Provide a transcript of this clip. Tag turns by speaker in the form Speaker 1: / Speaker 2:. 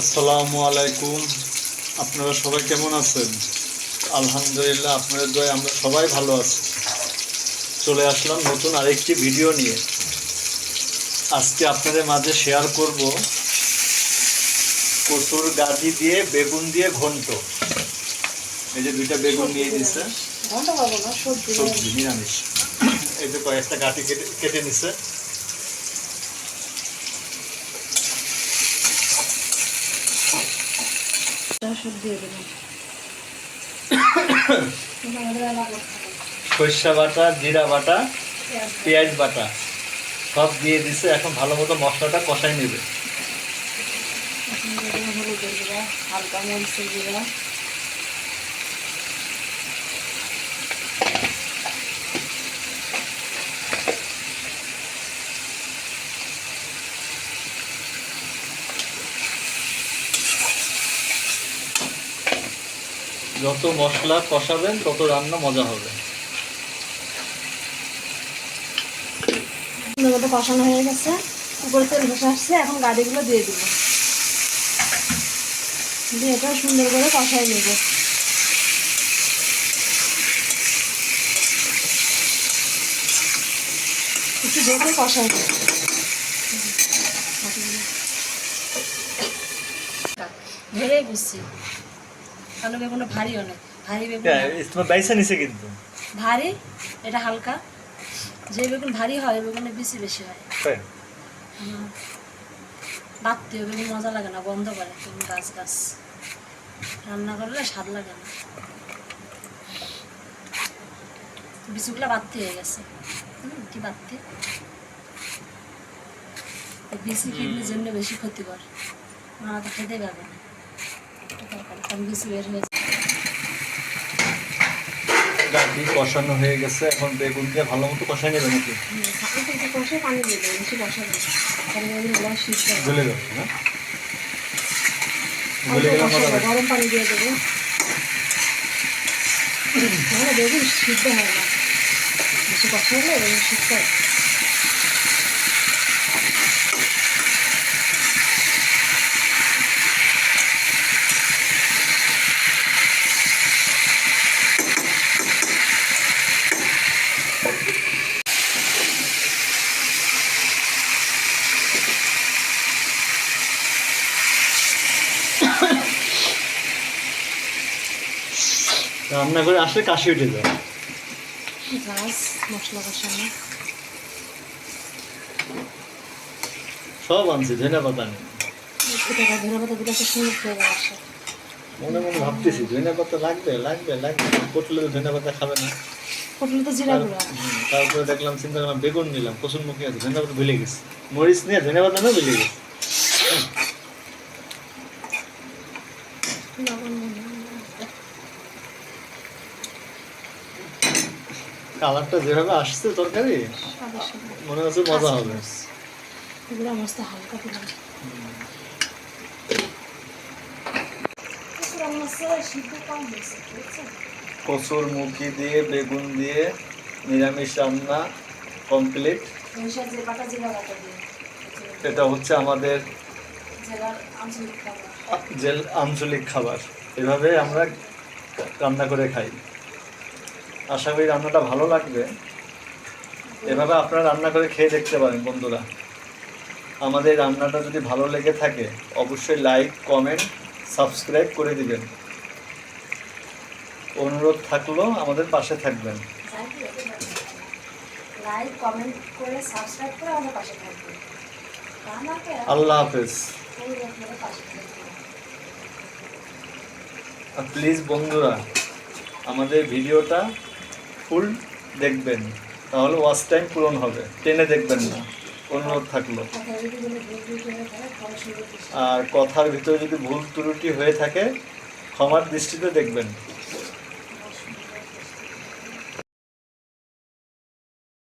Speaker 1: আসসালামু আলাইকুম। আপনারা সবাই কেমন আছেন? আলহামদুলিল্লাহ আপনাদের দয় আমরা সবাই ভালো আছি। চলে আসলাম নতুন আরেকটি ভিডিও নিয়ে। আজকে আপনাদের মাঝে শেয়ার করব কচুর গাদি দিয়ে বেগুন দিয়ে ঘন্ট। এই যে দুইটা বেগুন নিয়ে
Speaker 2: না সবজি
Speaker 1: নিরামিষ। এই যে কয়েকটা গাটি কেটে কেটে নিচ্ছে
Speaker 2: সব দিয়ে দেবেন
Speaker 1: সর্ষা বাটা জিরা বাটা পেঁয়াজ বাটা সব দিয়ে দিছে। এখন ভালো মতো মশলাটা কষাই নেবে।
Speaker 2: হালকা মরিচের
Speaker 1: যত মশলা কষাবেন, তত রান্না মজা হবে।
Speaker 2: কষানো হয়ে গেছে। উপরে তেল ভেসে আসছে, এখন গাড়িগুলো দিয়ে দিব। দিয়ে এটা সুন্দর করে কষাই নেব। একটু দেখে কষাই। ধরে বুঝছি আলু বেগুনটা ভারী অনেক ভারী বেগুন
Speaker 1: তোমার বাইসা নিছে কিন্তু।
Speaker 2: ভারী এটা হালকা। যে বেগুন ভারী হয় বেগুনে বেশি বেশি হয়? বাড়তে হবে বেগুন মজা লাগে না বন্ধ করে গাছ গাছ। রান্না করলে স্বাদ লাগে না। বিচুগুলা বাড়তে হয়ে গেছে। কি বাড়তে? বেশি কিডনির জন্য বেশি ক্ষতিকর। মারা তো খেতে পারবে না। দরকার, বেশি বের হয়েছে
Speaker 1: গাঠি কষানো হয়ে গেছে এখন বেগুন দিয়ে ভালো মতো কষাই নেবে নাকি?
Speaker 2: কষে পানি দেবে বেশি কষা দেবে কারণ এগুলো সিদ্ধ হবে।
Speaker 1: গলে যাবে না? গলে গেলে
Speaker 2: গরম পানি দিয়ে দেবো। বেগুন সিদ্ধ হয় না। বেশি কষা হলে বেগুন সিদ্ধ হয়।
Speaker 1: রান্না করে আসলে কাশি উঠে যায়।
Speaker 2: গাছ মশলা কষানো।
Speaker 1: সব আনছি ধনে পাতা নেই মনে মনে ভাবতেছি ধনে পাতা লাগবে লাগবে লাগবে। পটলে তো ধনে পাতা খাবে না।
Speaker 2: পটলে তো জিরা গুঁড়া।
Speaker 1: তারপরে দেখলাম চিন্তা করলাম বেগুন নিলাম কসুর মুখে আছে ধনে পাতা ভুলে গেছি। মরিচ নিয়ে ধনে পাতা না ভুলে গেছি
Speaker 2: লবণ মনে হয় না।
Speaker 1: কালারটা যেভাবে আসছে তরকারি মনে হচ্ছে মজা হবে।
Speaker 2: এগুলো মস্ত হালকা দিলাম
Speaker 1: কচুর মুখি দিয়ে বেগুন দিয়ে নিরামিষ রান্না কমপ্লিট। এটা হচ্ছে আমাদের জেল আঞ্চলিক খাবার। এভাবে আমরা রান্না করে খাই। আশা করি রান্নাটা ভালো লাগবে। এভাবে আপনারা রান্না করে খেয়ে দেখতে পারেন বন্ধুরা। আমাদের রান্নাটা যদি ভালো লেগে থাকে অবশ্যই লাইক কমেন্ট সাবস্ক্রাইব করে দিবেন। অনুরোধ থাকল আমাদের পাশে থাকবেন।
Speaker 2: লাইক কমেন্ট করে সাবস্ক্রাইব করে আমাদের পাশে থাকবে তা না তো
Speaker 1: আল্লাহ হাফেজ। প্লিজ বন্ধুরা আমাদের ভিডিওটা ফুল দেখবেন, তাহলে ওয়াচ টাইম পূরণ হবে। টেনে দেখবেন না অনুরোধ থাকল। আর কথার ভিতরে যদি ভুল ত্রুটি হয়ে থাকে, ক্ষমার দৃষ্টিতে দেখবেন।